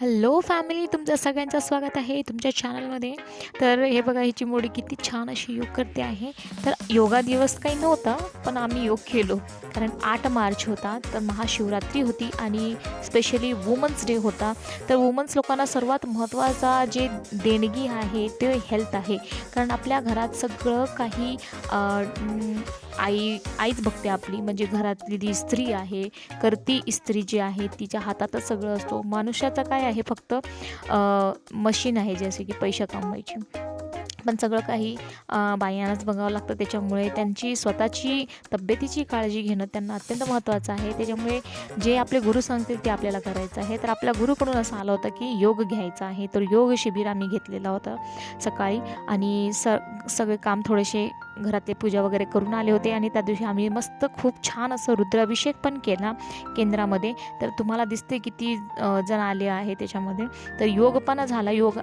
Hello family तुमचं सगळ्यांचं स्वागत आहे तुमच्या चॅनलमध्ये तर हे बघा हिची मोडी किती छान अशी योग करते आहे. तर योगा दिवस काही नव्हता पण आम्ही योग केलो. कारण आठ मार्च होता तर महाशिवरात्री होती आणि स्पेशली वुमन्स डे होता. तर वुमन्स लोकांना सर्वात महत्त्वाचा जे देणगी आहे ते हेल्थ आहे. कारण आपल्या घरात सगळं काही आई आईच बघते आपली. म्हणजे घरातली जी स्त्री आहे करती स्त्री जी आहे तिच्या हातातच सगळं असतो. मनुष्याचं काय आहे फक्त मशीन आहे जसे की पैसा कमवायची. पण सगळं काही बायांनाच बघावं लागतं. त्याच्यामुळे त्यांची स्वतःची तब्येतीची काळजी घेणं त्यांना अत्यंत महत्त्वाचं आहे. त्याच्यामुळे जे आपले गुरु सांगतील ते आपल्याला करायचं आहे. तर आपल्या गुरुकडून असं आलं होतं की योग घ्यायचा आहे. तर योग शिबिर आम्ही घेतलेलं होतं सकाळी. आणि स सगळे काम थोडेसे घरातले पूजा वगैरे करून आले होते. आणि त्या दिवशी आम्ही मस्त खूप छान असं रुद्राभिषेक पण केला केंद्रामध्ये. तर तुम्हाला दिसते किती जण आले आहे त्याच्यामध्ये. तर योग पण झाला. योग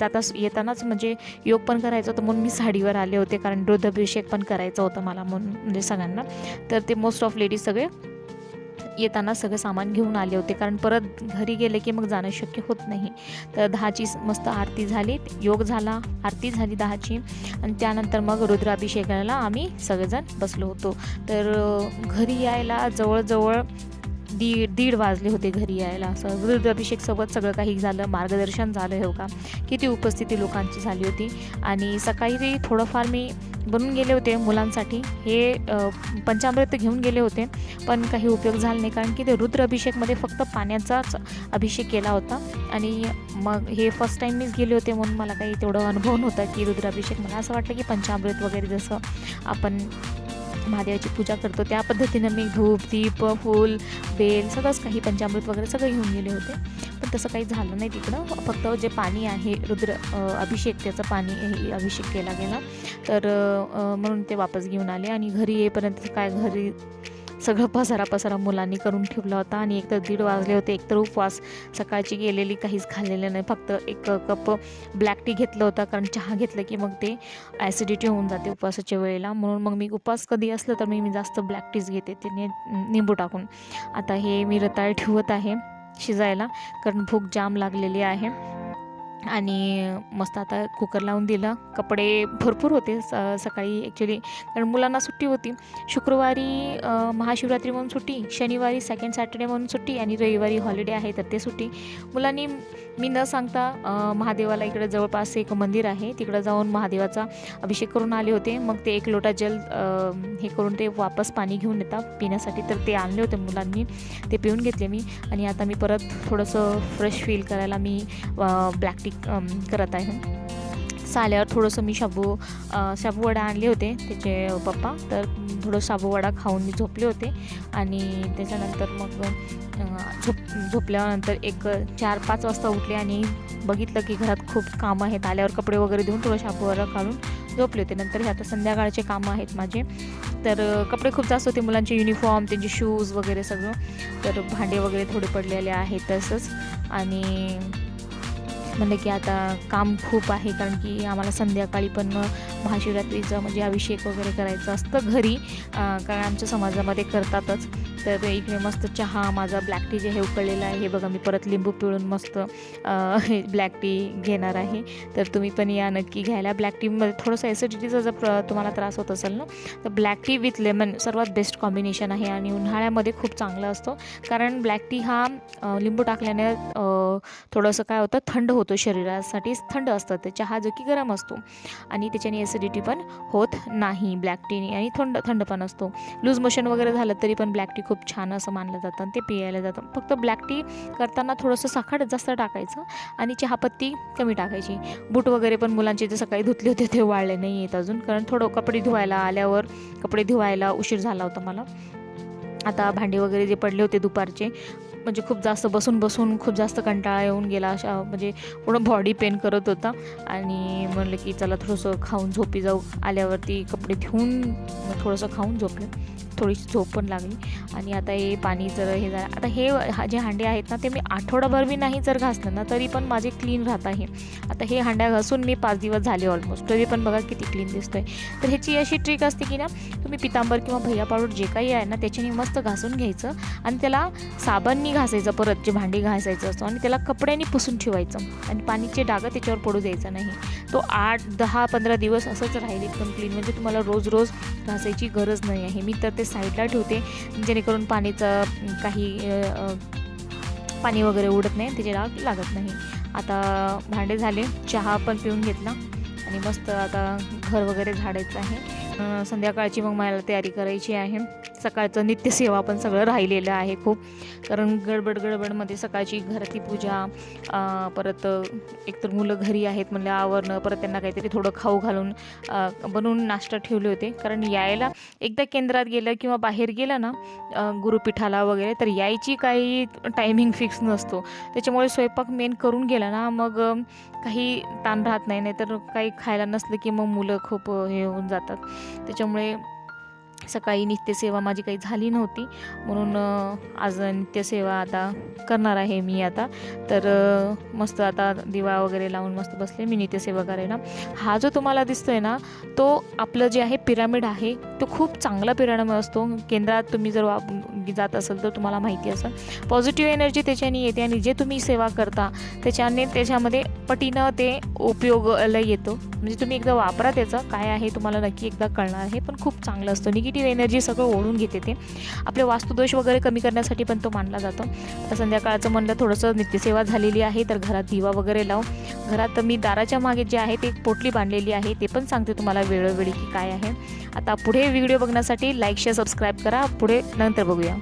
जाता येतानाच म्हणजे योग पण करायचं होतं म्हणून मी साडीवर आले होते कारण रुद्राभिषेक पण करायचं होतं मला म्हणून म्हणजे सगळ्यांना. तर ते मोस्ट ऑफ लेडीज सगळे येताना सगळं सामान घेऊन आले होते कारण परत घरी गेले की मग जाणं शक्य होत नाही. तर दहाची मस्त आरती झाली योग झाला आरती झाली दहाची. आणि त्यानंतर मग रुद्राभिषेकाला आम्ही सगळेजण बसलो होतो. तर घरी यायला जवळजवळ दीड दीड वाजले होते घरी यायला. असं रुद्राभिषेकसोबत सगळं काही झालं मार्गदर्शन झालं हो का? किती उपस्थिती लोकांची झाली होती. आणि सकाळी ते थोडंफार मी बनून गेले होते मुलांसाठी. हे पंचामृत घेऊन गेले होते. पण काही उपयोग झाला नाही कारण की ते रुद्र अभिषेकमध्ये फक्त पाण्याचाच अभिषेक केला होता. आणि मग हे फर्स्ट टाईम मीच गेले होते म्हणून मला काही तेवढं अनुभव नव्हता की रुद्राभिषेक. मला असं वाटलं की पंचामृत वगैरे जसं आपण महादेवाची पूजा करतो. त्या पद्धतीनं मी धूप दीप फूल बेल सगळंच काही पंचामृत वगैरे सगळं घेऊन गेले होते. पण तसं काही झालं नाही तिकडं. फक्त जे पाणी आहे रुद्र अभिषेक त्याचं पाणी हे अभिषेक केला गेला. तर म्हणून ते वापस घेऊन आले आणि घरी येईपर्यंत काय घरी सगळं पसारा पसारा मुलांनी करून ठेवला होता आणि एक तर दीड वाजले होते एकतर उपवास. सकाळची गेलेली काहीच खाल्लेलं नाही फक्त एक कप ब्लॅक टी घेतलं होता कारण चहा घेतलं की मग ते ॲसिडिटी होऊन जाते उपवासाच्या वेळेला. म्हणून मग मी उपवास कधी असलं तर मी मी जास्त ब्लॅक टीच घेते ते ने निंबू टाकून. आता हे मी रताळ ठेवत आहे शिजायला कारण भूक जाम लागलेली आहे. आणि मस्त आता कुकर लावून दिलं. कपडे भरपूर होते स सकाळी ॲक्च्युली कारण मुलांना सुट्टी होती. शुक्रवारी महाशिवरात्री म्हणून सुट्टी शनिवारी सेकंड सॅटर्डे म्हणून सुट्टी आणि रविवारी हॉलिडे आहे तर ते सुट्टी. मुलांनी मी न सांगता महादेवाला इकडे जवळपास एक मंदिर आहे. तिकडं जाऊन महादेवाचा अभिषेक करून आले होते. मग ते एक लोटा जल हे करून ते वापस पाणी घेऊन येतात. पिण्यासाठी तर ते आणले होते मुलांनी. ते पिऊन घेतले मी. आणि आता मी परत थोडंसं फ्रेश फील करायला मी ब्लॅक टी अम, करत आहे. साल्यावर थोडंसं मी शाबू शाबूवडा शाबू वडा आणले होते त्याचे पप्पा. तर थोडं शाबू वडा खाऊन मी झोपले होते. आणि त्याच्यानंतर मग झोप झोपल्यानंतर एक चार पाच वाजता उठले आणि बघितलं की घरात खूप कामं आहेत. आल्यावर कपडे वगैरे देऊन थोडं शाबू वडा काढून झोपले होते. नंतर हे आता संध्याकाळचे कामं आहेत माझे. तर कपडे खूप जास्त होते मुलांचे युनिफॉर्म त्यांचे शूज वगैरे सगळं. तर भांडे वगैरे थोडे पडलेले आहेत तसंच. आणि म्हणलं की आता काम खूप आहे कारण की आम्हाला संध्याकाळी पण महाशिवरात्रीचं म्हणजे अभिषेक वगैरे करायचं असतं घरी. कारण आमच्या समाजामध्ये करतातच. तर इकडे मस्त चहा माझा ब्लॅक टी जे हे उकळलेलं आहे हे बघा मी परत लिंबू पिळून मस्त ब्लॅक टी घेणार आहे. तर तुम्ही पण या नक्की घ्यायला. ब्लॅक टीमध्ये थोडंसं ॲसिडिटीचा जर प्र तुम्हाला त्रास होत असेल ना तर ब्लॅक टी विथ लेमन सर्वात बेस्ट कॉम्बिनेशन आहे आणि उन्हाळ्यामध्ये खूप चांगला असतो. कारण ब्लॅक टी हा लिंबू टाकल्याने थोडंसं काय होतं थंड होतो शरीरासाठी. थंड असतं ते. चहा जो की गरम असतो. आणि त्याच्याने ॲसिडिटी पण होत नाही. ब्लॅक टीने आणि थंड थंड पण असतो. लूज मोशन वगैरे झालं तरी पण ब्लॅक टी खूप छान असं मानलं जातं आणि ते पियायला जातं. फक्त ब्लॅक टी करताना थोडंसं साखर जास्त टाकायचं आणि चहापत्ती कमी टाकायची. बूट वगैरे पण मुलांचे जे सकाळी धुतले होते ते वाळले नाही आहेत अजून. कारण थोडं कपडे धुवायला आल्यावर कपडे धुवायला उशीर झाला होता मला. आता भांडे वगैरे जे पडले होते दुपारचे म्हणजे खूप जास्त बसून बसून खूप जास्त कंटाळा येऊन गेला अशा म्हणजे पूर्ण बॉडी पेन करत होता. आणि म्हणलं की चला थोडंसं खाऊन झोपी जाऊ. आल्यावरती कपडे धुवून थोडंसं खाऊन झोपलं. थोडीशी झोप पण लागली. आणि आता हे पाणी जर हे झालं आता हे जे हांडे आहेत ना ते मी आठवडाभर बी नाही जर घासलं ना तरी पण माझे क्लीन राहत आहे. आता हे हांड्या घासून मी पाच दिवस झाले ऑलमोस्ट तरी पण बघा किती क्लीन दिसतोय. तर ह्याची अशी ट्रिक असते की ना तुम्ही पितांबर किंवा भैया पावडर जे काही आहे ना त्याच्याने मस्त घासून घ्यायचं आणि त्याला साबणनी घासायचं परत जे भांडी घासायचं असतो आणि त्याला कपड्याने पुसून ठेवायचं. आणि पाणीचे डागं त्याच्यावर पडू द्यायचं नाही. तो आठ दहा पंधरा दिवस असंच राहील एकदम क्लीन म्हणजे तुम्हाला रोज रोज घासायची गरज नाही आहे. मी तर ते साईडला ठेवते जेणेकरून पाणीचं काही पाणी वगैरे उडत नाही त्याचे डाग लागत नाही. आता भांडे झाले चहा पण पिऊन घेतला आणि मस्त आता घर वगैरे झाडायचं आहे. संध्याकाळची मग मला तयारी करायची आहे. सकाळचं नित्यसेवा पण सगळं राहिलेलं आहे खूप. कारण गडबड गडबडमध्ये सकाळची घरातली पूजा परत एकतर मुलं घरी आहेत म्हणलं आवरणं परत त्यांना काहीतरी थोडं खाऊ घालून बनवून नाश्ता ठेवले होते. कारण यायला एकदा केंद्रात गेलं किंवा बाहेर गेलं ना गुरुपीठाला वगैरे तर यायची काही टायमिंग फिक्स नसतो. त्याच्यामुळे स्वयंपाक मेन करून गेला ना मग काही ताण राहत नाही नाहीतर काही खायला नसलं की मग मुलं खूप हे होऊन जातात. त्याच्यामुळे सकाळी नित्यसेवा माझी काही झाली नव्हती. म्हणून आज नित्यसेवा आता करणार आहे मी आता. तर मस्त आता दिवा वगैरे लावून मस्त बसले मी नित्यसेवा करायला. हा जो तुम्हाला दिसतोय ना तो आपलं जे आहे पिरामिड आहे तो खूप चांगला पिरामिड असतो. केंद्रात तुम्ही जर वाप जात असेल तर तुम्हाला माहिती असेल. पॉझिटिव्ह एनर्जी त्याच्याने येते आणि जे तुम्ही सेवा करता त्याच्याने त्याच्यामध्ये पटीनं ते उपयोगाला येतो. म्हणजे तुम्ही एकदा वापरा त्याचं. काय आहे तुम्हाला नक्की एकदा कळणार आहे. पण खूप चांगलं असतं. निगेटिव्ह एनर्जी सगळं ओढून घेते ते. आपले वास्तुदोष वगैरे कमी करण्यासाठी पण तो मानला जातो. आता संध्याकाळचं म्हणलं थोडंसं नित्यसेवा झालेली आहे तर घरात दिवा वगैरे लाव घरात मी दाराच्या मागे जे आहे ते एक पोटली बांधलेली आहे ते पण सांगते तुम्हाला वेळोवेळी की काय आहे. आता पुढे व्हिडिओ बघण्यासाठी लाईक शेअर सबस्क्राईब करा. पुढे नंतर बघूया.